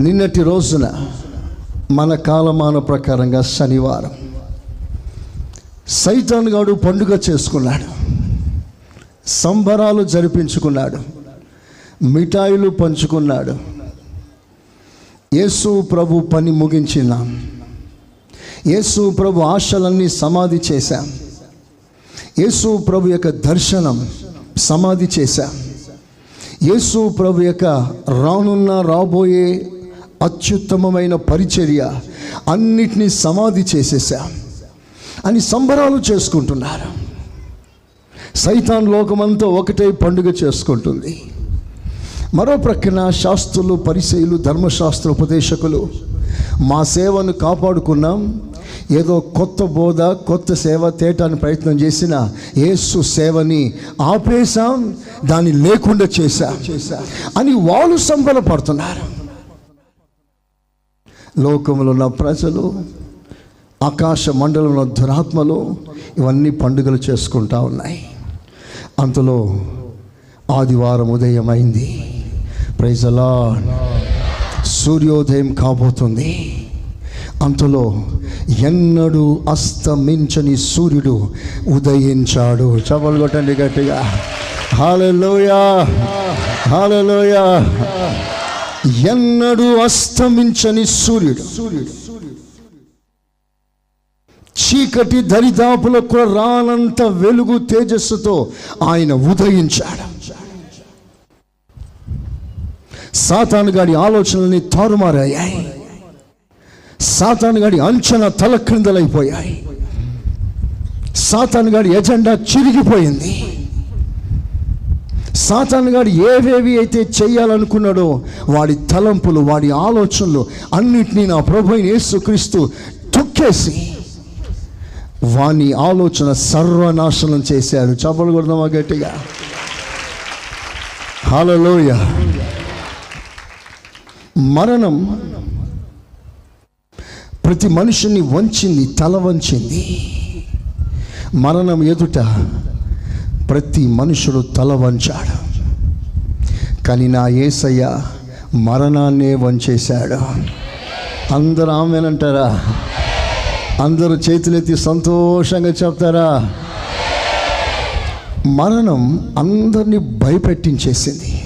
నిన్నటి రోజున మన కాలమాన ప్రకారంగా శనివారం. సైతాన్ గాడు పండుగ చేసుకున్నాడు. సంబరాలు జరిపించుకున్నాడు. మిఠాయిలు పంచుకున్నాడు. యేసు ప్రభు పని ముగించినాం. యేసు ప్రభు ఆశలన్నీ సమాధి చేశాం. యేసు ప్రభు యొక్క దర్శనం సమాధి చేశాం. యేసు ప్రభు యొక్క రానున్న రాబోయే అత్యుత్తమమైన పరిచర్య అన్నిటినీ సమాధి చేసేసాం అని సంబరాలు చేసుకుంటున్నారు. సైతాన్ లోకమంతా ఒకటే పండుగ చేసుకుంటుంది. మరో ప్రక్కన శాస్త్రులు పరిశైలు ధర్మశాస్త్ర ఉపదేశకులు మా సేవను కాపాడుకున్నాం. ఏదో కొత్త బోధ కొత్త సేవ తేటాన్ని ప్రయత్నం చేసిన యేసు సేవని ఆపేశాం దాన్ని లేకుండా చేశాం అని వాళ్ళు సంబరపడుతున్నారు. లోకంలో ఉన్న ప్రజలు ఆకాశ మండలంలో దురాత్మలు ఇవన్నీ పండుగలు చేసుకుంటా ఉన్నాయి. అంతలో ఆదివారం ఉదయం అయింది ప్రైజలా సూర్యోదయం కాబోతుంది. అంతలో ఎన్నడూ అస్తమించని సూర్యుడు ఉదయించాడు. చవలు కొట్టండి గట్టిగా. హాలలోయా హాలలోయా ఎన్నడూ అస్తమించని సూర్యుడు. సూర్యుడు చీకటి దరిదాపులకు రానంత వెలుగు తేజస్సుతో ఆయన ఉదయించాడు. సాతాను గాడి ఆలోచనల్ని తారుమారయ్యాయి. సాతాను గాడి అంచనా తల క్రిందలైపోయాయి సాతాను గాడి ఎజెండా చిరిగిపోయింది. సాతాను గారు ఏవేవి అయితే చేయాలనుకున్నాడో వాడి తలంపులు వాడి ఆలోచనలు అన్నిటినీ నా ప్రభు యేసుక్రీస్తు తొక్కేసి వాని ఆలోచన సర్వనాశనం చేశాడు. చపలు కొడదామా గట్టిగా? హలోయ మరణం ప్రతి మనిషిని వంచింది తల వంచింది. మరణం ఎదుట ప్రతి మనుషుడు తల వంచాడు. కానీ నా ఏసయ్య మరణాన్నే వంచేశాడు. అందరూ ఆమెనంటారా అందరూ చేతులెత్తి సంతోషంగా చెప్తారా? మరణం అందరినీ భయపెట్టించేసింది.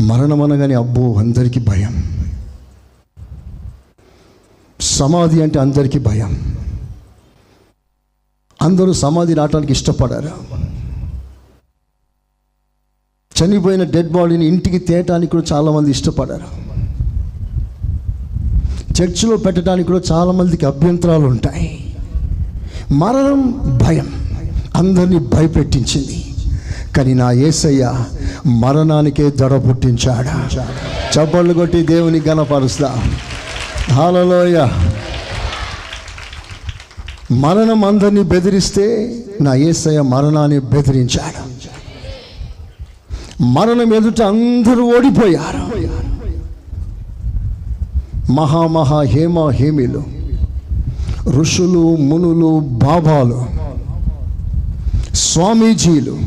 మరణం అనగానే అబ్బో అందరికీ భయం. సమాధి అంటే అందరికీ భయం. అందరూ సమాధి నాటానికి ఇష్టపడారు. చనిపోయిన డెడ్ బాడీని ఇంటికి తేయటానికి కూడా చాలామంది ఇష్టపడారు. చర్చిలో పెట్టడానికి కూడా చాలామందికి అభ్యంతరాలు ఉంటాయి. మరణం భయం. అందరినీ భయపెట్టించింది. కానీ నా ఏసయ్య మరణానికే దడ పుట్టించాడు. చప్పళ్ళు కొట్టి దేవుని గణపరుస్తా. హాలలోయ మరణం అందరినీ బెదిరిస్తే నా ఏసయ్య మరణాన్ని బెదిరించాడు. మరణం ఎదుట అందరూ ఓడిపోయారు. మహామహా హేమ హేమిలు ఋషులు మునులు బాబాలు స్వామీజీలు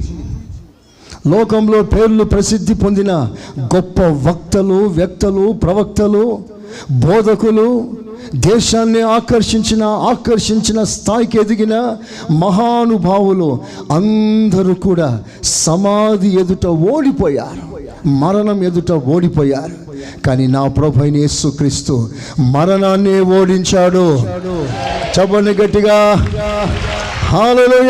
లోకంలో పేర్లు ప్రసిద్ధి పొందిన గొప్ప వక్తలు వ్యక్తలు ప్రవక్తలు బోధకులు దేశాన్ని ఆకర్షించిన ఆకర్షించిన స్థాయికి ఎదిగిన మహానుభావులు అందరూ కూడా సమాధి ఎదుట ఓడిపోయారు. మరణం ఎదుట ఓడిపోయారు. కానీ నా ప్రభు యేసుక్రీస్తు మరణాన్ని ఓడించాడు. చెప్పండి గట్టిగా. హాలలోయ